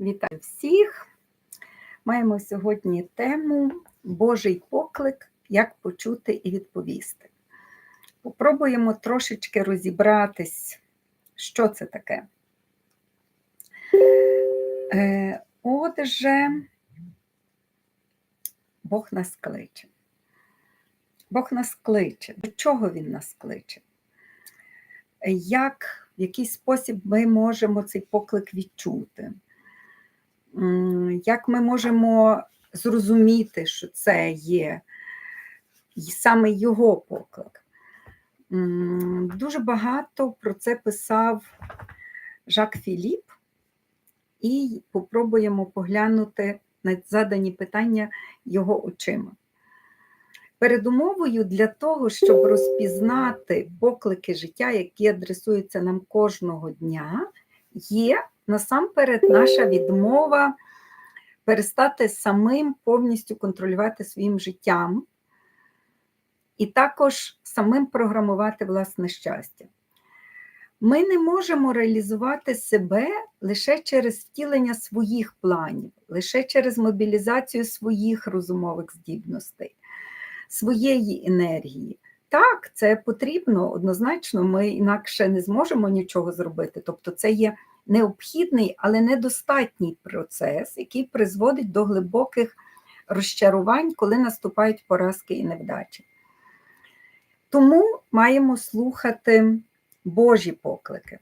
Вітаю всіх! Маємо сьогодні тему Божий поклик, як почути і відповісти. Попробуємо трошечки розібратись, що це таке. Е, Отже, Бог нас кличе. Бог нас кличе. До чого Він нас кличе? Як, в який спосіб ми можемо цей поклик відчути? Як ми можемо зрозуміти, що це є саме його поклик? Дуже багато про це писав Жак Філіп, і попробуємо поглянути на задані питання його очима. Передумовою для того, щоб розпізнати поклики життя, які адресуються нам кожного дня, є насамперед наша відмова перестати самим повністю контролювати своїм життям і також самим програмувати власне щастя. Ми не можемо реалізувати себе лише через втілення своїх планів, лише через мобілізацію своїх розумових здібностей, своєї енергії. Так, це потрібно однозначно, ми інакше не зможемо нічого зробити. Тобто, це є необхідний, але недостатній процес, який призводить до глибоких розчарувань, коли наступають поразки і невдачі. Тому маємо слухати Божі поклики,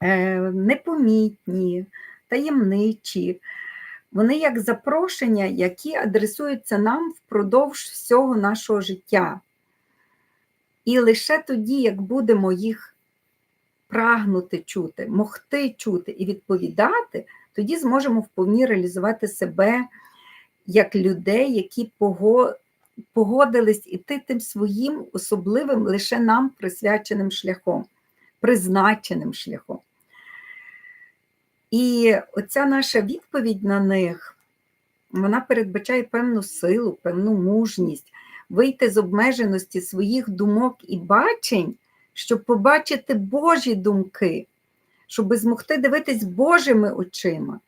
Е, непомітні, таємничі. Вони як запрошення, які адресуються нам впродовж всього нашого життя. І лише тоді, як будемо їх прагнути чути, могти чути і відповідати, тоді зможемо вповні реалізувати себе як людей, які погодились іти тим своїм особливим лише нам присвяченим шляхом, призначеним шляхом. І оця наша відповідь на них, вона передбачає певну силу, певну мужність, вийти з обмеженості своїх думок і бачень, щоб побачити Божі думки, щоб змогти дивитись Божими очима,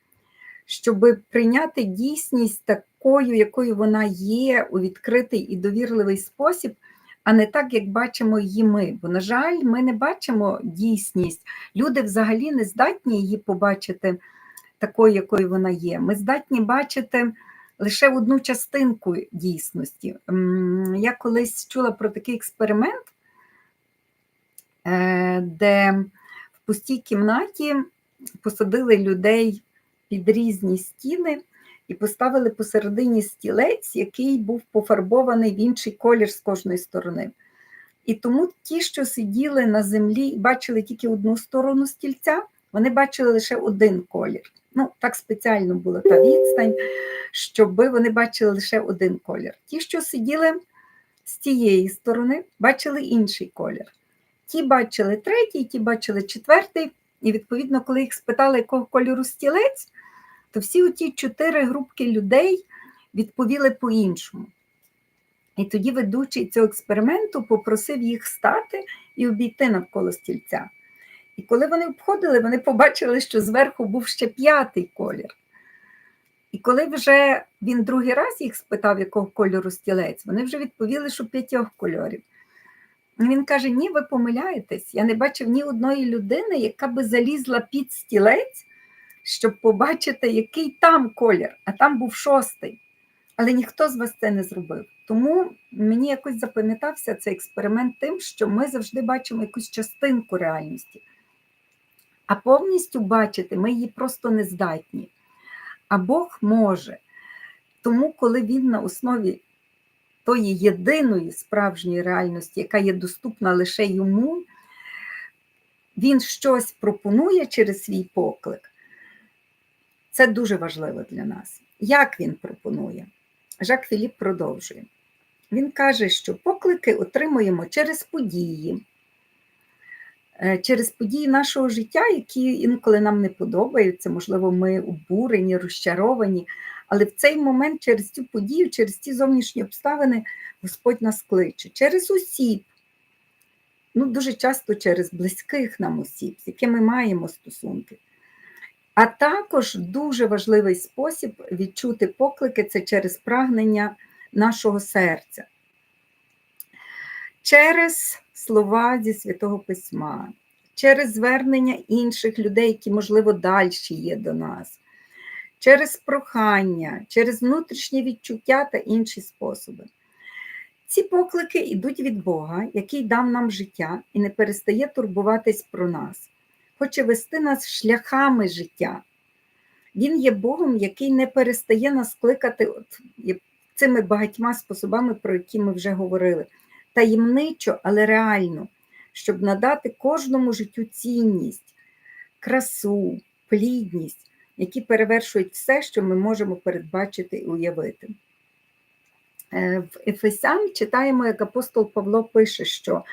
щоб прийняти дійсність такою, якою вона є, у відкритий і довірливий спосіб, а не так, як бачимо її ми. Бо, на жаль, ми не бачимо дійсність. Люди взагалі не здатні її побачити такою, якою вона є. Ми здатні бачити лише одну частинку дійсності. Я колись чула про такий експеримент, де в пустій кімнаті посадили людей під різні стіни і поставили посередині стілець, який був пофарбований в інший колір з кожної сторони. І тому ті, що сиділи на землі і бачили тільки одну сторону стільця, вони бачили лише один колір. Ну, так спеціально була та відстань, щоб вони бачили лише один колір. Ті, що сиділи з тієї сторони, бачили інший колір. Ті бачили третій, ті бачили четвертий, і відповідно, коли їх спитали, якого кольору стілець, то всі оті чотири групки людей відповіли по-іншому. І тоді ведучий цього експерименту попросив їх стати і обійти навколо стільця. І коли вони обходили, вони побачили, що зверху був ще п'ятий колір. І коли вже він другий раз їх спитав, якого кольору стілець, вони вже відповіли, що п'ятьох кольорів. І Він каже: Ні, ви помиляєтесь. Я не бачив ні одної людини, яка би залізла під стілець, щоб побачити, який там колір, а там був шостий. Але ніхто з вас це не зробив. Тому мені якось запам'ятався цей експеримент тим, що ми завжди бачимо якусь частинку реальності. А повністю бачити ми її просто не здатні. А Бог може. Тому, коли він на основі тої єдиної справжньої реальності, яка є доступна лише йому, він щось пропонує через свій поклик. Це дуже важливо для нас. Як він пропонує? Жак Філіп продовжує. Він каже, що поклики отримуємо через події, е, через події нашого життя, які інколи нам не подобаються, можливо, ми обурені, розчаровані, але в цей момент через цю подію, через ці зовнішні обставини Господь нас кличе, через осіб, ну, дуже часто через близьких нам осіб, з якими маємо стосунки. А також дуже важливий спосіб відчути поклики це через прагнення нашого серця, через слова зі Святого Письма, через звернення інших людей, які, можливо, далі є до нас, через прохання, через внутрішнє відчуття та інші способи. Ці поклики йдуть від Бога, який дав нам життя і не перестає турбуватись про нас, хоче вести нас шляхами життя. Він є Богом, який не перестає нас кликати от, цими багатьма способами, про які ми вже говорили, таємничо, але реально, щоб надати кожному життю цінність, красу, плідність, які перевершують все, що ми можемо передбачити і уявити. Е, в Ефесян читаємо, як апостол Павло пише, що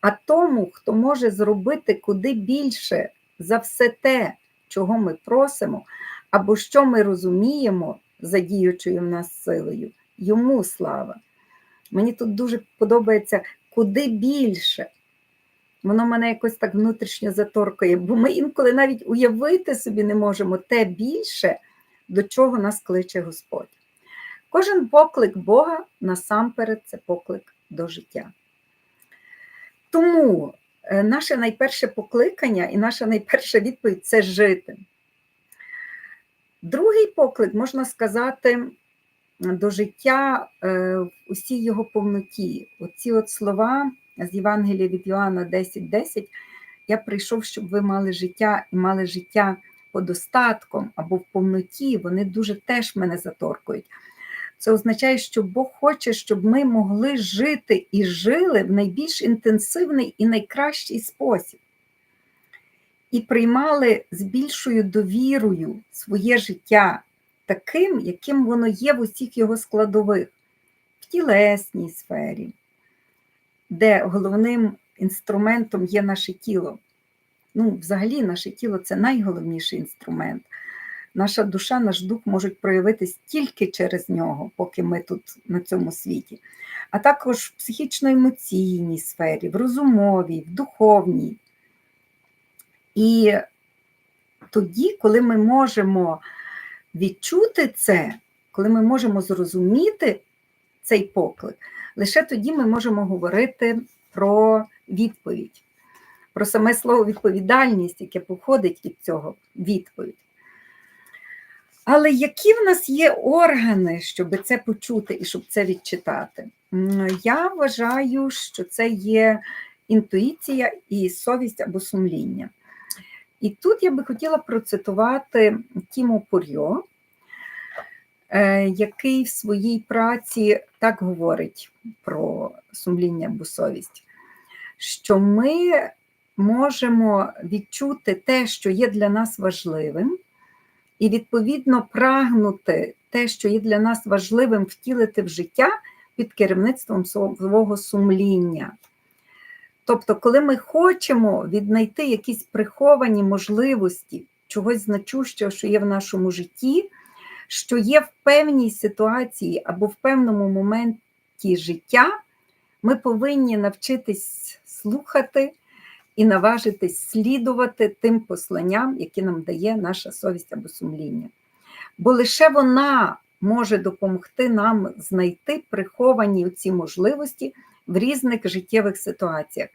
а тому, хто може зробити куди більше за все те, чого ми просимо, або що ми розуміємо, задіючою в нас силою, йому слава. Мені тут дуже подобається куди більше. Воно мене якось так внутрішньо заторкає, бо ми інколи навіть уявити собі не можемо те більше, до чого нас кличе Господь. Кожен поклик Бога насамперед це поклик до життя. Тому е, наше найперше покликання і наша найперша відповідь це жити. Другий поклик, можна сказати, до життя е, в усій його повноті. Оці от слова з Євангелія від Йоанна 10:10. 10, я прийшов, щоб ви мали життя і мали життя подостатком або в повноті, вони дуже теж мене заторкують. Це означає, що Бог хоче, щоб ми могли жити і жили в найбільш інтенсивний і найкращий спосіб. І приймали з більшою довірою своє життя таким, яким воно є в усіх його складових, в тілесній сфері, де головним інструментом є наше тіло. Ну, взагалі, наше тіло це найголовніший інструмент. Наша душа, наш дух можуть проявитись тільки через нього, поки ми тут на цьому світі, а також в психічно-емоційній сфері, в розумовій, в духовній. І тоді, коли ми можемо відчути це, коли ми можемо зрозуміти цей поклик, лише тоді ми можемо говорити про відповідь, про саме слово відповідальність, яке походить від цього відповідь. Але які в нас є органи, щоб це почути і щоб це відчитати? Я вважаю, що це є інтуїція і совість або сумління. І тут я би хотіла процитувати Тімо Пурьо, який в своїй праці так говорить про сумління або совість, що ми можемо відчути те, що є для нас важливим і, відповідно, прагнути те, що є для нас важливим втілити в життя під керівництвом свого сумління. Тобто, коли ми хочемо віднайти якісь приховані можливості чогось значущого, що є в нашому житті, що є в певній ситуації або в певному моменті життя, ми повинні навчитись слухати і наважитись слідувати тим посланням, які нам дає наша совість або сумління. Бо лише вона може допомогти нам знайти приховані ці можливості в різних життєвих ситуаціях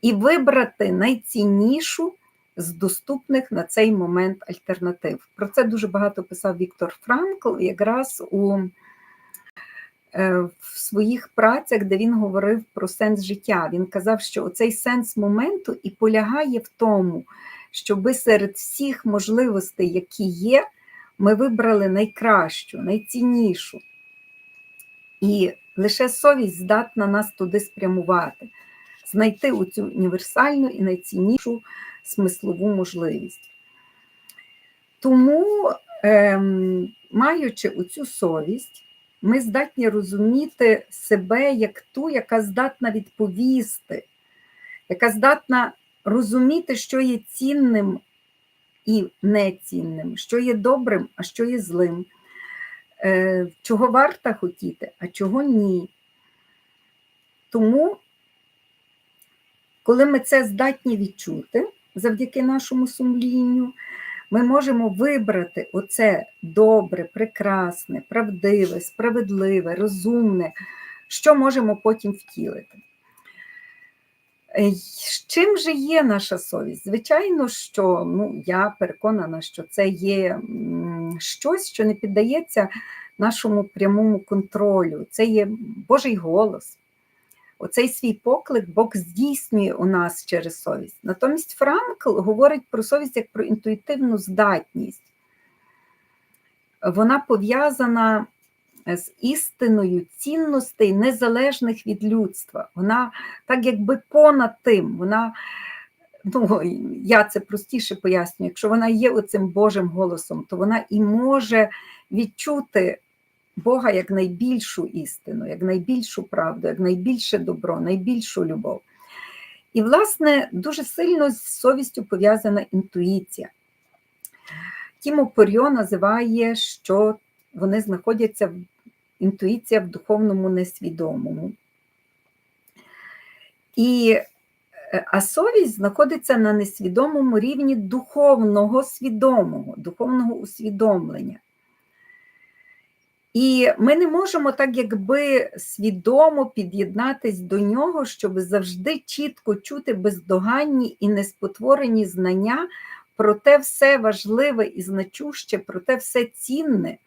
і вибрати найціннішу з доступних на цей момент альтернатив. Про це дуже багато писав Віктор Франкл, якраз у Е, в своїх працях, де він говорив про сенс життя. Він казав, що цей сенс моменту і полягає в тому, щоби серед всіх можливостей, які є, ми вибрали найкращу, найціннішу. І лише совість здатна нас туди спрямувати, знайти оцю універсальну і найціннішу смислову можливість. Тому, ем, маючи оцю совість, ми здатні розуміти себе як ту, яка здатна відповісти, яка здатна розуміти, що є цінним і нецінним, що є добрим, а що є злим, е, чого варто хотіти, а чого ні. Тому, коли ми це здатні відчути завдяки нашому сумлінню, ми можемо вибрати оце добре, прекрасне, правдиве, справедливе, розумне, що можемо потім втілити. Е, з Чим же є наша совість? Звичайно, що ну, я переконана, що це є щось, що не піддається нашому прямому контролю. Це є Божий голос. Оцей свій поклик Бог здійснює у нас через совість. Натомість Франкл говорить про совість як про інтуїтивну здатність. Вона пов'язана з істиною цінностей, незалежних від людства. Вона так якби понад тим, вона, ну, я це простіше пояснюю, якщо вона є оцим Божим голосом, то вона і може відчути Бога як найбільшу істину, як найбільшу правду, як найбільше добро, найбільшу любов. І, власне, дуже сильно з совістю пов'язана інтуїція. Тімо Порьо називає, що вони знаходяться в інтуїція в духовному несвідомому. І, е, А совість знаходиться на несвідомому рівні духовного свідомого, духовного усвідомлення. І ми не можемо так, якби свідомо під'єднатись до нього, щоб завжди чітко чути бездоганні і неспотворені знання про те все важливе і значуще, про те все цінне.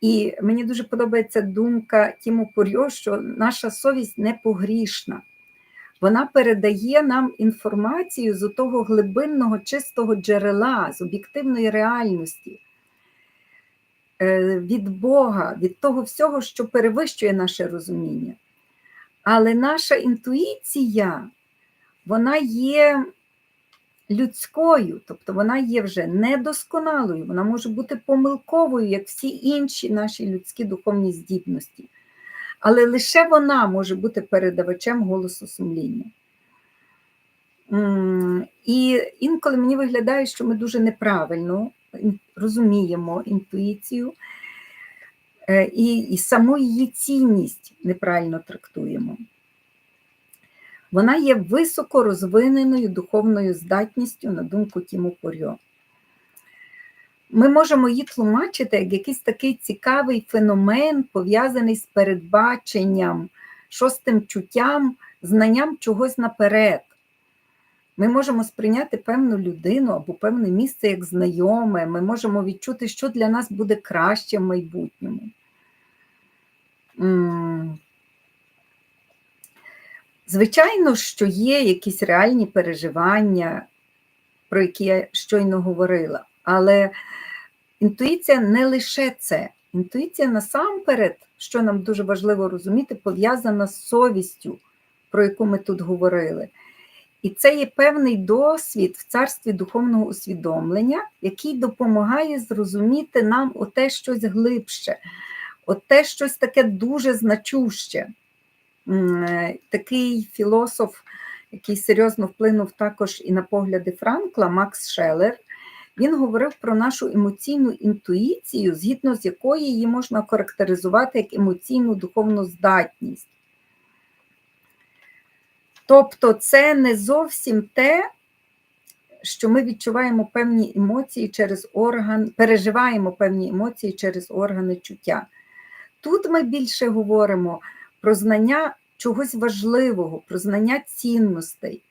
І мені дуже подобається думка Тіму Порьо, що наша совість непогрішна. Вона передає нам інформацію з того глибинного чистого джерела, з об'єктивної реальності. Е, від Бога, від того всього, що перевищує наше розуміння. Але наша інтуїція, вона є людською, тобто вона є вже недосконалою, вона може бути помилковою, як всі інші наші людські духовні здібності. Але лише вона може бути передавачем голосу сумління. І інколи мені виглядає, що ми дуже неправильно розуміємо інтуїцію е, і, і саму її цінність неправильно трактуємо. Вона є високо розвиненою духовною здатністю, на думку Тіму Порьо. Ми можемо її тлумачити як якийсь такий цікавий феномен, пов'язаний з передбаченням, шостим чуттям, знанням чогось наперед. Ми можемо сприйняти певну людину або певне місце як знайоме, ми можемо відчути, що для нас буде краще в майбутньому. Звичайно, що є якісь реальні переживання, про які я щойно говорила, але інтуїція не лише це. Інтуїція насамперед, що нам дуже важливо розуміти, пов'язана з совістю, про яку ми тут говорили. І це є певний досвід в царстві духовного усвідомлення, який допомагає зрозуміти нам оте щось глибше, оте щось таке дуже значуще. Такий філософ, який серйозно вплинув також і на погляди Франкла, Макс Шелер, він говорив про нашу емоційну інтуїцію, згідно з якою її можна характеризувати як емоційну духовну здатність. Тобто, це не зовсім те, що ми відчуваємо певні емоції через орган, переживаємо певні емоції через органи чуття. Тут ми більше говоримо про знання чогось важливого, про знання цінностей.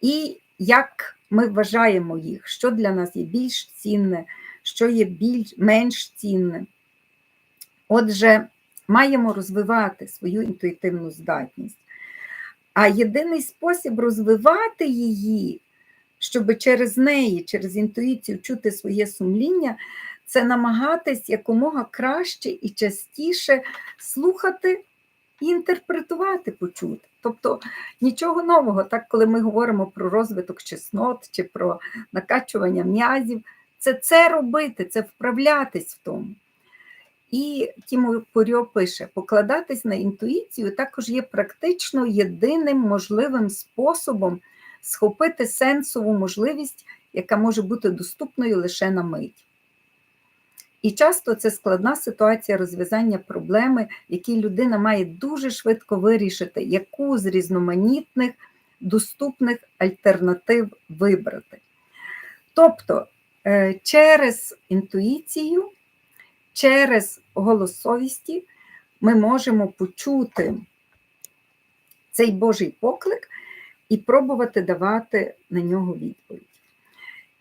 І як ми вважаємо їх, що для нас є більш цінне, що є більш менш цінне. Отже, маємо розвивати свою інтуїтивну здатність. А єдиний спосіб розвивати її, щоб через неї, через інтуїцію чути своє сумління, це намагатись якомога краще і частіше слухати і інтерпретувати почути. Тобто нічого нового, так коли ми говоримо про розвиток чеснот чи про накачування м'язів, це це робити, це вправлятись в тому. І Тімо Порьо пише: покладатись на інтуїцію також є практично єдиним можливим способом схопити сенсову можливість, яка може бути доступною лише на мить. І часто це складна ситуація розв'язання проблеми, які людина має дуже швидко вирішити, яку з різноманітних доступних альтернатив вибрати. Тобто е, через інтуїцію, через голос совісті ми можемо почути цей Божий поклик і пробувати давати на нього відповідь.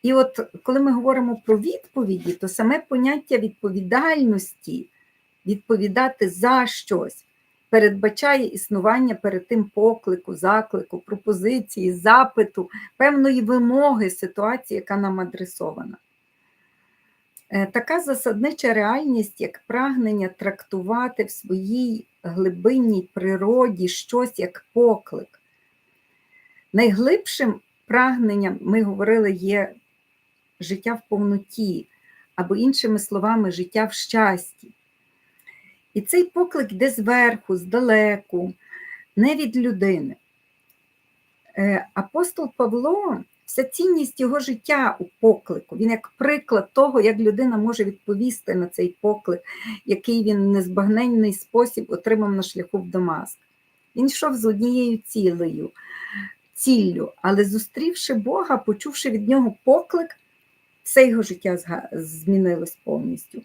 І от коли ми говоримо про відповіді, то саме поняття відповідальності, відповідати за щось, передбачає існування перед тим поклику, заклику, пропозиції, запиту, певної вимоги ситуації, яка нам адресована. Е, така засаднича реальність, як прагнення трактувати в своїй глибинній природі щось як поклик. Найглибшим прагненням, ми говорили, є життя в повноті, або, іншими словами, життя в щасті. І цей поклик йде зверху, здалеку, не від людини. Е, апостол Павло, вся цінність його життя у поклику, він як приклад того, як людина може відповісти на цей поклик, який він в незбагненний спосіб отримав на шляху в Дамаск. Він йшов з однією цілею, ціллю, але зустрівши Бога, почувши від нього поклик, все його життя змінилось повністю.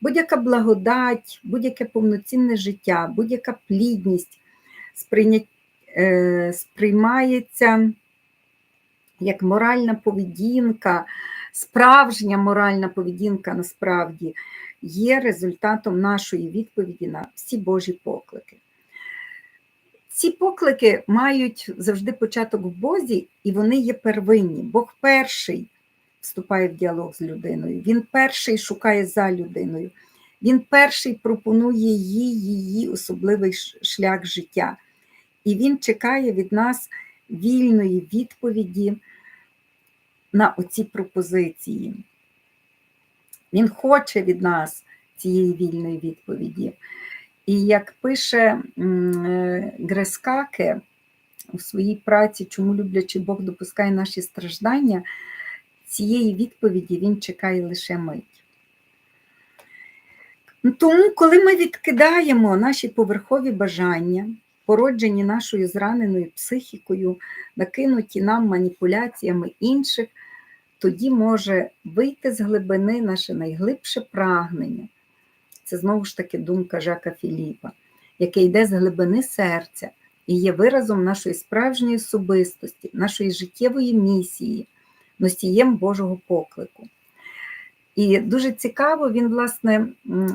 Будь-яка благодать, будь-яке повноцінне життя, будь-яка плідність сприйня... е, сприймається як моральна поведінка, справжня моральна поведінка насправді є результатом нашої відповіді на всі Божі поклики. Ці поклики мають завжди початок в Бозі, і вони є первинні. Бог перший вступає в діалог з людиною. Він перший шукає за людиною. Він перший пропонує їй її особливий шлях життя. І він чекає від нас вільної відповіді на оці пропозиції. Він хоче від нас цієї вільної відповіді. І як пише е, Грескаке у своїй праці, чому люблячи Бог допускає наші страждання, цієї відповіді він чекає лише мить. Тому, коли ми відкидаємо наші поверхові бажання, породжені нашою зраненою психікою, накинуті нам маніпуляціями інших, тоді може вийти з глибини наше найглибше прагнення. Це знову ж таки думка Жака Філіпа, яке йде з глибини серця і є виразом нашої справжньої особистості, нашої життєвої місії носієм Божого поклику. І дуже цікаво, він, власне,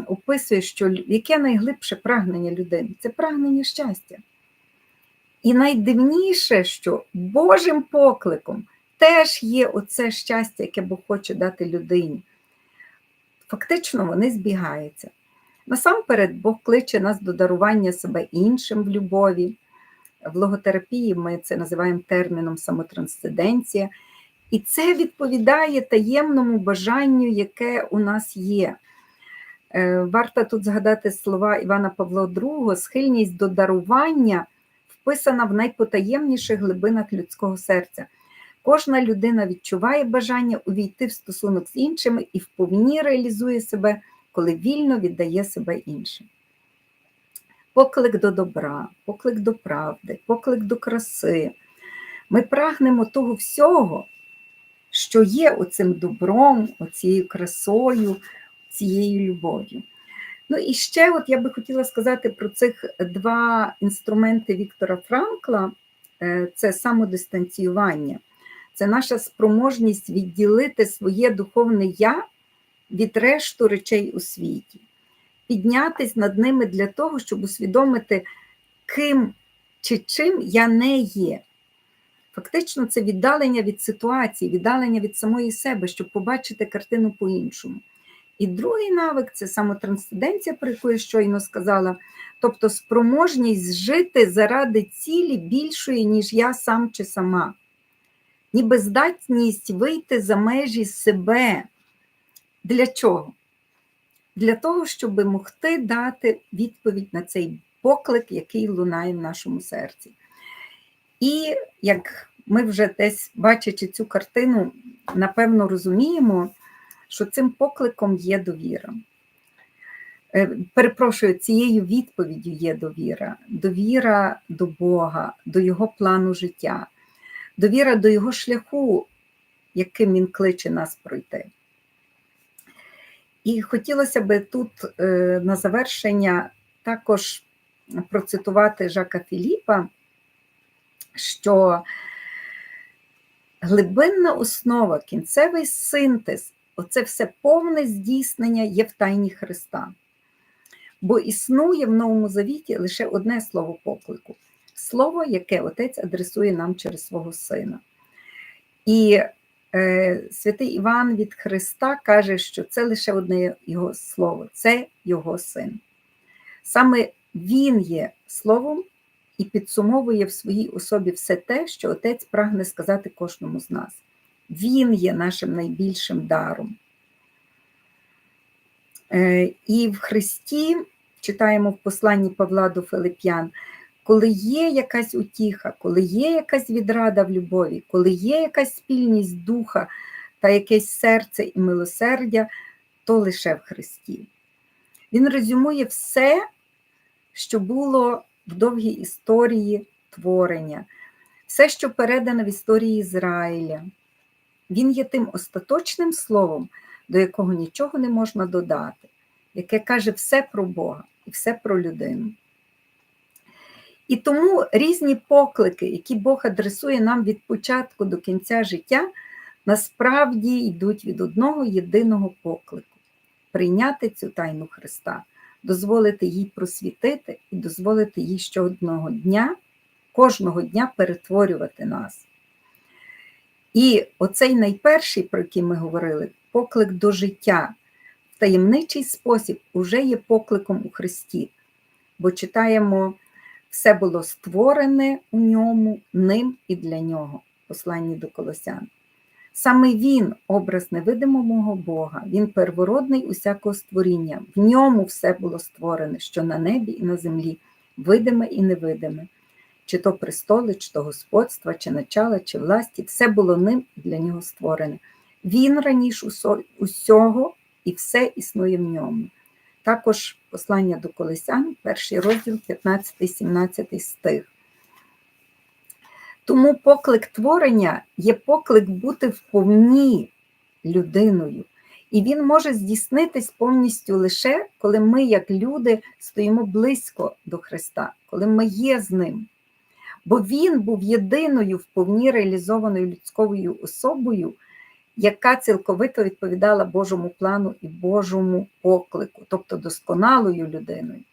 описує, що яке найглибше прагнення людини це прагнення щастя. І найдивніше, що Божим покликом теж є оце щастя, яке Бог хоче дати людині. Фактично, вони збігаються. Насамперед, Бог кличе нас до дарування себе іншим в любові. В логотерапії ми це називаємо терміном самотрансценденція. І це відповідає таємному бажанню, яке у нас є. Е, варто тут згадати слова Івана Павла II, схильність до дарування вписана в найпотаємніших глибинах людського серця. Кожна людина відчуває бажання увійти в стосунок з іншими і вповні реалізує себе, коли вільно віддає себе іншим. Поклик до добра, поклик до правди, поклик до краси. Ми прагнемо того всього, що є оцим добром, оцією красою, цією любов'ю. Ну і ще от я би хотіла сказати про цих два інструменти Віктора Франкла: е, це самодистанціювання, це наша спроможність відділити своє духовне я від решту речей у світі, піднятись над ними для того, щоб усвідомити, ким чи чим я не є. Фактично, це віддалення від ситуації, віддалення від самої себе, щоб побачити картину по-іншому. І другий навик це самотрансценденція, про яку я щойно сказала, тобто спроможність жити заради цілі більшої, ніж я сам чи сама, ніби здатність вийти за межі себе. Для чого? Для того, щоб могти дати відповідь на цей поклик, який лунає в нашому серці. І як ми вже десь, бачачи цю картину, напевно розуміємо, що цим покликом є довіра. Е, перепрошую, цією відповіддю є довіра, довіра до Бога, до Його плану життя, довіра до Його шляху яким Він кличе нас пройти. І хотілося би тут е, на завершення також процитувати Жака Філіпа, що глибинна основа, кінцевий синтез, оце все повне здійснення є в тайні Христа. Бо існує в Новому Завіті лише одне слово поклику слово, яке Отець адресує нам через свого Сина. І е, святий Іван від Христа каже, що це лише одне його слово це Його син. Саме Він є словом і підсумовує в своїй особі все те, що Отець прагне сказати кожному з нас. Він є нашим найбільшим даром. Е, І в Христі читаємо в посланні Павла до Филип'ян, коли є якась утіха, коли є якась відрада в любові, коли є якась спільність духа та якесь серце і милосердя, то лише в Христі. Він резюмує все, що було в довгій історії творення, все, що передано в історії Ізраїля. Він є тим остаточним словом, до якого нічого не можна додати, яке каже все про Бога і все про людину. І тому різні поклики, які Бог адресує нам від початку до кінця життя, насправді йдуть від одного єдиного поклику прийняти цю тайну Христа, дозволити їй просвітити і дозволити їй щодного дня, кожного дня перетворювати нас. І оцей найперший, про який ми говорили, поклик до життя в таємничий спосіб уже є покликом у Христі, бо читаємо. Все було створене у ньому, ним і для нього, посланні до Колосян. Саме Він, образ невидимого Бога, Він первородний усякого створіння. В ньому все було створене, що на небі і на землі, видиме і невидиме, чи то престоли, чи то господства, чи начала, чи власті, все було ним і для нього створене. Він раніше усього і все існує в ньому. Також послання до Колесян, перший розділ, 15-17 стих. Тому поклик творення є поклик бути вповні людиною. І він може здійснитись повністю лише, коли ми, як люди, стоїмо близько до Христа, коли ми є з Ним. Бо Він був єдиною вповні реалізованою людською особою, яка цілковито відповідала Божому плану і Божому поклику, тобто досконалою людиною.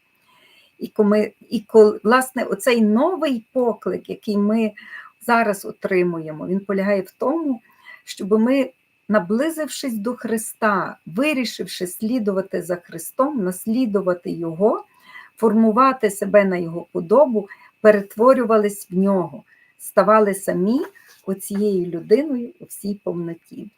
І коли, і коли, власне, оцей новий поклик, який ми зараз отримуємо, він полягає в тому, щоб ми, наблизившись до Христа, вирішивши слідувати за Христом, наслідувати Його, формувати себе на Його подобу, перетворювались в нього, ставали самі оцією людиною у всій повноті.